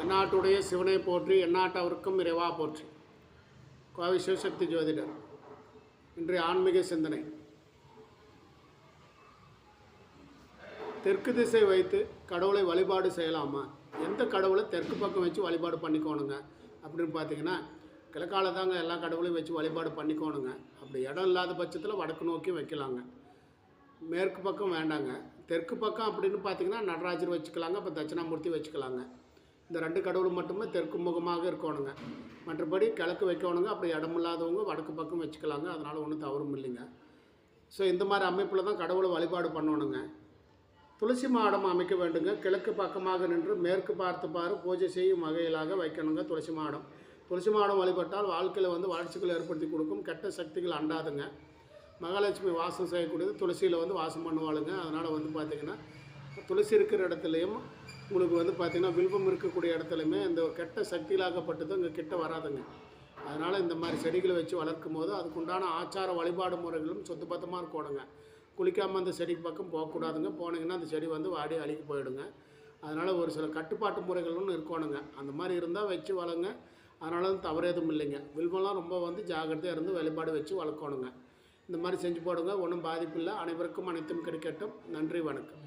தென்னாட்டுடைய சிவனை போற்றி எந்நாட்டவருக்கும் இறைவா போற்றி. கோவை சிவசக்தி ஜோதிடர் இன்றைய ஆன்மீக சிந்தனை. தெற்கு திசை வைத்து கடவுளை வழிபாடு செய்யலாமா? எந்த கடவுளை தெற்கு பக்கம் வச்சு வழிபாடு பண்ணிக்கோணுங்க? அப்படின்னு பார்த்தீங்கன்னா கிழக்கால தாங்க எல்லா கடவுளையும் வச்சு வழிபாடு பண்ணிக்கோணுங்க. அப்படி இடம் இல்லாத பட்சத்தில் வடக்கு நோக்கி வைக்கலாங்க. மேற்கு பக்கம் வேண்டாங்க. தெற்கு பக்கம் அப்படின்னு பார்த்தீங்கன்னா நடராஜர் வச்சுக்கலாங்க இப்போ தட்சிணாமூர்த்தி வச்சுக்கலாங்க. இந்த ரெண்டு கடவுள் மட்டுமே தெற்கு முகமாக இருக்கணுங்க. மற்றபடி கிழக்கு வைக்கணுங்க. அப்படி இடமில்லாதவங்க வடக்கு பக்கம் வச்சுக்கலாங்க. அதனால் ஒன்றும் தவறும் இல்லைங்க. ஸோ இந்த மாதிரி அமைப்பில் தான் கடவுளை வழிபாடு பண்ணணுங்க. துளசி மாடம் அமைக்க வேண்டுங்க. கிழக்கு பக்கமாக நின்று மேற்கு பார்த்து பாரு பூஜை செய்யும் வகையிலாக வைக்கணுங்க துளசி மாடம். துளசி மாடம் வழிபட்டால் வாழ்க்கையில் வந்து வளர்ச்சிகள் ஏற்படுத்தி கொடுக்கும். கெட்ட சக்திகள் அண்டாதுங்க. மகாலட்சுமி வாசம் செய்யக்கூடியது துளசியில் வந்து வாசம் பண்ணுவாளுங்க. அதனால் வந்து பார்த்திங்கன்னா துளசி இருக்கிற இடத்துலையும் உங்களுக்கு வந்து பார்த்திங்கன்னா வில்வம் இருக்கக்கூடிய இடத்துலையுமே இந்த கெட்ட சக்தியிலாகப்பட்டது இங்கே கிட்ட வராதுங்க. அதனால் இந்த மாதிரி செடிகளை வச்சு வளர்க்கும் போது அதுக்குண்டான ஆச்சார வழிபாடு முறைகளும் சுத்தபத்தமாக இருக்கணுங்க. குளிக்காமல் அந்த செடிக்கு பக்கம் போகக்கூடாதுங்க. போனீங்கன்னா அந்த செடி வந்து வாடி அழுகி போயிடுங்க. அதனால் ஒரு சில கட்டுப்பாட்டு முறைகளும் இருக்கணுங்க. அந்த மாதிரி இருந்தால் வச்சு வளங்க அதனால தவறு எதுவும் இல்லைங்க. வில்வம்லாம் ரொம்ப வந்து ஜாக்கிரதையாக இருந்து வழிபாடு வச்சு வளர்க்கணுங்க. இந்த மாதிரி செஞ்சு போடுங்க. ஒன்றும் பாதிப்பு இல்லை. அனைவருக்கும் அனைத்தும் கிடைக்கட்டும். நன்றி வணக்கம்.